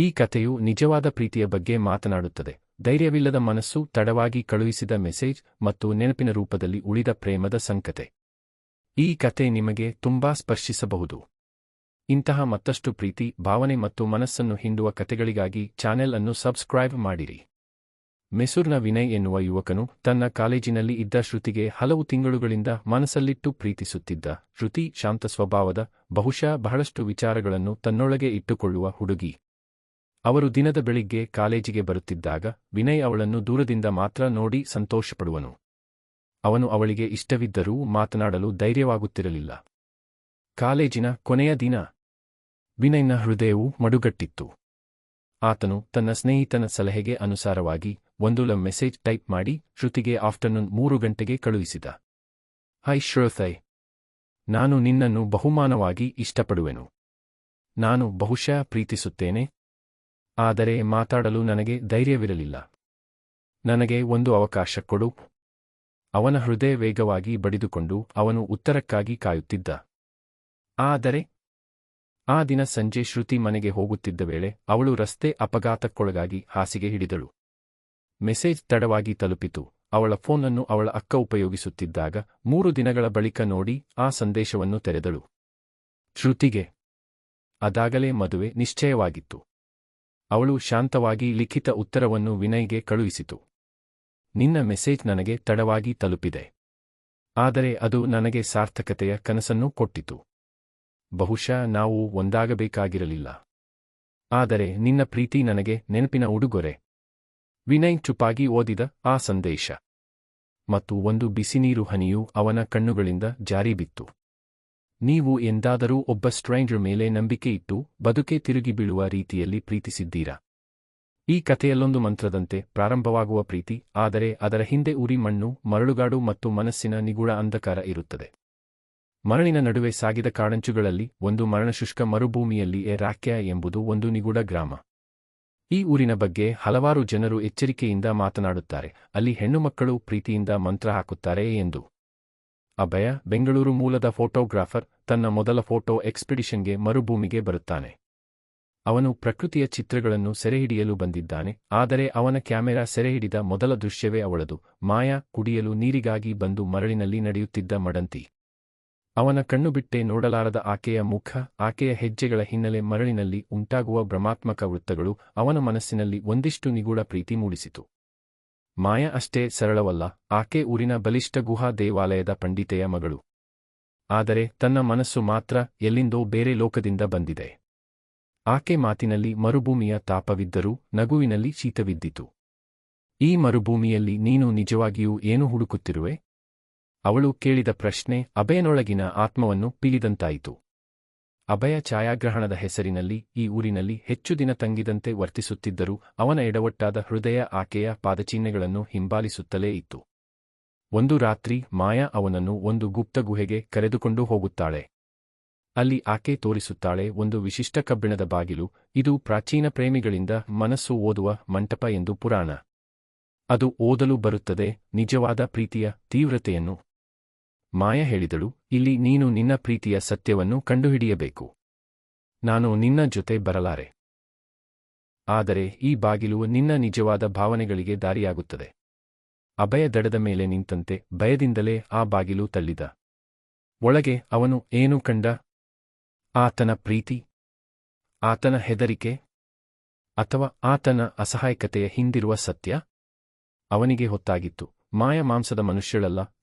ಈ ಕಥೆಯು ನಿಜವಾದ ಪ್ರೀತಿಯ ಬಗ್ಗೆ ಮಾತನಾಡುತ್ತದೆ. ಧೈರ್ಯವಿಲ್ಲದ ಮನಸ್ಸು ತಡವಾಗಿ ಕಳುಹಿಸಿದ ಮೆಸೇಜ್ ಮತ್ತು ನೆನಪಿನ ರೂಪದಲ್ಲಿ ಉಳಿದ ಪ್ರೇಮದ ಸಂಕತೆ. ಈ ಕತೆ ನಿಮಗೆ ತುಂಬಾ ಸ್ಪರ್ಶಿಸಬಹುದು. ಇಂತಹ ಮತ್ತಷ್ಟು ಪ್ರೀತಿ, ಭಾವನೆ ಮತ್ತು ಮನಸ್ಸನ್ನು ಹಿಂಡುವ ಕತೆಗಳಿಗಾಗಿ ಚಾನೆಲ್ ಅನ್ನು ಸಬ್ಸ್ಕ್ರೈಬ್ ಮಾಡಿರಿ. ಮೆಸೂರ್ನ ವಿನಯ್ ಎನ್ನುವ ಯುವಕನು ತನ್ನ ಕಾಲೇಜಿನಲ್ಲಿ ಇದ್ದ ಶ್ರುತಿಗೆ ಹಲವು ತಿಂಗಳುಗಳಿಂದ ಮನಸ್ಸಲ್ಲಿಟ್ಟು ಪ್ರೀತಿಸುತ್ತಿದ್ದ ಶ್ರುತಿ ಶಾಂತ ಸ್ವಭಾವದ, ಬಹುಶಃ ಬಹಳಷ್ಟು ವಿಚಾರಗಳನ್ನು ತನ್ನೊಳಗೆ ಇಟ್ಟುಕೊಳ್ಳುವ ಹುಡುಗಿ. ಅವರು ದಿನದ ಬೆಳಿಗ್ಗೆ ಕಾಲೇಜಿಗೆ ಬರುತ್ತಿದ್ದಾಗ ವಿನಯ್ ಅವಳನ್ನು ದೂರದಿಂದ ಮಾತ್ರ ನೋಡಿ ಸಂತೋಷಪಡುವನು. ಅವನು ಅವಳಿಗೆ ಇಷ್ಟವಿದ್ದರೂ ಮಾತನಾಡಲು ಧೈರ್ಯವಾಗುತ್ತಿರಲಿಲ್ಲ. ಕಾಲೇಜಿನ ಕೊನೆಯ ದಿನ ವಿನಯ್ನ ಹೃದಯವು ಮಡುಗಟ್ಟಿತ್ತು. ಆತನು ತನ್ನ ಸ್ನೇಹಿತನ ಸಲಹೆಗೆ ಅನುಸಾರವಾಗಿ ಒಂದು ಲ ಮೆಸೇಜ್ ಟೈಪ್ ಮಾಡಿ ಶ್ರುತಿಗೆ ಆಫ್ಟರ್ನೂನ್ ಮೂರು ಗಂಟೆಗೆ ಕಳುಹಿಸಿದ. ಹೈ ಶ್ರೋತೈ, ನಾನು ನಿನ್ನನ್ನು ಬಹುಮಾನವಾಗಿ ಇಷ್ಟಪಡುವೆನು. ನಾನು ಬಹುಶಃ ಪ್ರೀತಿಸುತ್ತೇನೆ. ಆದರೆ ಮಾತಾಡಲು ನನಗೆ ಧೈರ್ಯವಿರಲಿಲ್ಲ. ನನಗೆ ಒಂದು ಅವಕಾಶ ಕೊಡು. ಅವನ ಹೃದಯ ವೇಗವಾಗಿ ಬಡಿದುಕೊಂಡು ಅವನು ಉತ್ತರಕ್ಕಾಗಿ ಕಾಯುತ್ತಿದ್ದ. ಆದರೆ, ಆ ದಿನ ಸಂಜೆ ಶ್ರುತಿ ಮನೆಗೆ ಹೋಗುತ್ತಿದ್ದ ವೇಳೆ ಅವಳು ರಸ್ತೆ ಅಪಘಾತಕ್ಕೊಳಗಾಗಿ ಹಾಸಿಗೆ ಹಿಡಿದಳು. ಮೆಸೇಜ್ ತಡವಾಗಿ ತಲುಪಿತು. ಅವಳ ಫೋನನ್ನು ಅವಳ ಅಕ್ಕ ಉಪಯೋಗಿಸುತ್ತಿದ್ದಾಗ ಮೂರು ದಿನಗಳ ಬಳಿಕ ನೋಡಿ ಆ ಸಂದೇಶವನ್ನು ತೆರೆದಳು. ಶ್ರುತಿಗೆ, ಅದಾಗಲೇ ಮದುವೆ ನಿಶ್ಚಯವಾಗಿತ್ತು. ಅವಳು ಶಾಂತವಾಗಿ ಲಿಖಿತ ಉತ್ತರವನ್ನು ವಿನಯ್ಗೆ ಕಳುಹಿಸಿತು. ನಿನ್ನ ಮೆಸೇಜ್ ನನಗೆ ತಡವಾಗಿ ತಲುಪಿದೆ. ಆದರೆ ಅದು ನನಗೆ ಸಾರ್ಥಕತೆಯ ಕನಸನ್ನು ಕೊಟ್ಟಿತು. ಬಹುಶಃ ನಾವು ಒಂದಾಗಬೇಕಾಗಿರಲಿಲ್ಲ. ಆದರೆ ನಿನ್ನ ಪ್ರೀತಿ ನನಗೆ ನೆನಪಿನ ಉಡುಗೊರೆ. ವಿನಯ್ ಚುಪಾಗಿ ಓದಿದ ಆ ಸಂದೇಶ. ಮತ್ತು ಒಂದು ಬಿಸಿನೀರು ಹನಿಯು ಅವನ ಕಣ್ಣುಗಳಿಂದ ಜಾರಿ ಬಿತ್ತು ನೀವು ಎಂದಾದರೂ ಒಬ್ಬ ಸ್ಟ್ರೈಂಜರ್ ಮೇಲೆ ನಂಬಿಕೆ ಇಟ್ಟು ಬದುಕೆ ತಿರುಗಿ ಬೀಳುವ ರೀತಿಯಲ್ಲಿ ಪ್ರೀತಿಸಿದ್ದೀರಾ? ಈ ಕಥೆಯಲ್ಲೊಂದು ಮಂತ್ರದಂತೆ ಪ್ರಾರಂಭವಾಗುವ ಪ್ರೀತಿ, ಆದರೆ ಅದರ ಹಿಂದೆ ಉರಿ ಮಣ್ಣು, ಮರಳುಗಾಡು ಮತ್ತು ಮನಸ್ಸಿನ ನಿಗೂಢ ಅಂಧಕಾರ ಇರುತ್ತದೆ. ಮರಳಿನ ನಡುವೆ ಸಾಗಿದ ಕಾಡಂಚುಗಳಲ್ಲಿ ಒಂದು ಮರಣಶುಷ್ಕ ಮರುಭೂಮಿಯಲ್ಲಿ ಎ ರಾಕ್ಯ ಎಂಬುದು ಒಂದು ನಿಗೂಢ ಗ್ರಾಮ. ಈ ಊರಿನ ಬಗ್ಗೆ ಹಲವಾರು ಜನರು ಎಚ್ಚರಿಕೆಯಿಂದ ಮಾತನಾಡುತ್ತಾರೆ, ಅಲ್ಲಿ ಹೆಣ್ಣುಮಕ್ಕಳು ಪ್ರೀತಿಯಿಂದ ಮಂತ್ರ ಹಾಕುತ್ತಾರೆ ಎಂದು. ಅಭಯ, ಬೆಂಗಳೂರು ಮೂಲದ ಫೋಟೋಗ್ರಾಫರ್, ತನ್ನ ಮೊದಲ ಫೋಟೋ ಎಕ್ಸ್ಪಿಡಿಷನ್ಗೆ ಮರುಭೂಮಿಗೆ ಬರುತ್ತಾನೆ. ಅವನು ಪ್ರಕೃತಿಯ ಚಿತ್ರಗಳನ್ನು ಸೆರೆಹಿಡಿಯಲು ಬಂದಿದ್ದಾನೆ, ಆದರೆ ಅವನ ಕ್ಯಾಮೆರಾ ಸೆರೆಹಿಡಿದ ಮೊದಲ ದೃಶ್ಯವೇ ಅವಳದು, ಮಾಯಾ ಕುಡಿಯಲು ನೀರಿಗಾಗಿ ಬಂದು ಮರಳಿನಲ್ಲಿ ನಡೆಯುತ್ತಿದ್ದ ಮಡಂತಿ. ಅವನ ಕಣ್ಣು ಬಿಟ್ಟೆ ನೋಡಲಾರದ ಆಕೆಯ ಮುಖ, ಆಕೆಯ ಹೆಜ್ಜೆಗಳ ಹಿನ್ನೆಲೆ ಮರಳಿನಲ್ಲಿ ಉಂಟಾಗುವ ಭ್ರಮಾತ್ಮಕ ವೃತ್ತಗಳು ಅವನ ಮನಸ್ಸಿನಲ್ಲಿ ಒಂದಿಷ್ಟು ನಿಗೂಢ ಪ್ರೀತಿ ಮೂಡಿಸಿತು. ಮಾಯ ಅಷ್ಟೇ ಸರಳವಲ್ಲ, ಆಕೆ ಊರಿನ ಬಲಿಷ್ಠ ಗುಹಾ ದೇವಾಲಯದ ಪಂಡಿತೆಯ ಮಗಳು. ಆದರೆ ತನ್ನ ಮನಸ್ಸು ಮಾತ್ರ ಎಲ್ಲಿಂದೋ ಬೇರೆ ಲೋಕದಿಂದ ಬಂದಿದೆ. ಆಕೆ ಮಾತಿನಲ್ಲಿ ಮರುಭೂಮಿಯ ತಾಪವಿದ್ದರೂ ನಗುವಿನಲ್ಲಿ ಶೀತವಿದ್ದಿತು. ಈ ಮರುಭೂಮಿಯಲ್ಲಿ ನೀನು ನಿಜವಾಗಿಯೂ ಏನು ಹುಡುಕುತ್ತಿರುವೆ? ಅವಳು ಕೇಳಿದ ಪ್ರಶ್ನೆ ಅಭಯನೊಳಗಿನ ಆತ್ಮವನ್ನು ಪಿಲಿದಂತಾಯಿತು. ಅಭಯ ಛಾಯಾಗ್ರಹಣದ ಹೆಸರಿನಲ್ಲಿ ಈ ಊರಿನಲ್ಲಿ ಹೆಚ್ಚು ದಿನ ತಂಗಿದಂತೆ ವರ್ತಿಸುತ್ತಿದ್ದರೂ ಅವನ ಎಡವಟ್ಟಾದ ಹೃದಯ ಆಕೆಯ ಪಾದಚಿಹ್ನೆಗಳನ್ನು ಹಿಂಬಾಲಿಸುತ್ತಲೇ ಇತ್ತು. ಒಂದು ರಾತ್ರಿ ಮಾಯಾ ಅವನನ್ನು ಒಂದು ಗುಪ್ತ ಗುಹೆಗೆ ಕರೆದುಕೊಂಡು ಹೋಗುತ್ತಾಳೆ. ಅಲ್ಲಿ ಆಕೆ ತೋರಿಸುತ್ತಾಳೆ ಒಂದು ವಿಶಿಷ್ಟ ಕಬ್ಬಿಣದ ಬಾಗಿಲು, ಇದು ಪ್ರಾಚೀನ ಪ್ರೇಮಿಗಳಿಂದ ಮನಸ್ಸು ಓದುವ ಮಂಟಪ ಎಂದು ಪುರಾಣ. ಅದು ಓದಲು ಬರುತ್ತದೆ, ನಿಜವಾದ ಪ್ರೀತಿಯ ತೀವ್ರತೆಯನ್ನು ಮಾಯ ಹೇಳಿದಳು, ಇಲ್ಲಿ ನೀನು ನಿನ್ನ ಪ್ರೀತಿಯ ಸತ್ಯವನ್ನು ಕಂಡುಹಿಡಿಯಬೇಕು. ನಾನು ನಿನ್ನ ಜೊತೆ ಬರಲಾರೆ. ಆದರೆ ಈ ಬಾಗಿಲು ನಿನ್ನ ನಿಜವಾದ ಭಾವನೆಗಳಿಗೆ ದಾರಿಯಾಗುತ್ತದೆ. ಅಭಯ ದಡದ ಮೇಲೆ ನಿಂತಂತೆ ಭಯದಿಂದಲೇ ಆ ಬಾಗಿಲು ತಳ್ಳಿದ. ಒಳಗೆ ಅವನು ಏನು ಕಂಡ? ಆತನ ಪ್ರೀತಿ? ಆತನ ಹೆದರಿಕೆ? ಅಥವಾ ಆತನ ಅಸಹಾಯಕತೆಯ ಹಿಂದಿರುವ ಸತ್ಯ? ಅವನಿಗೆ ಹೊತ್ತಾಗಿತ್ತು, ಮಾಯ ಮಾಂಸದ ಮನುಷ್ಯಳಲ್ಲ.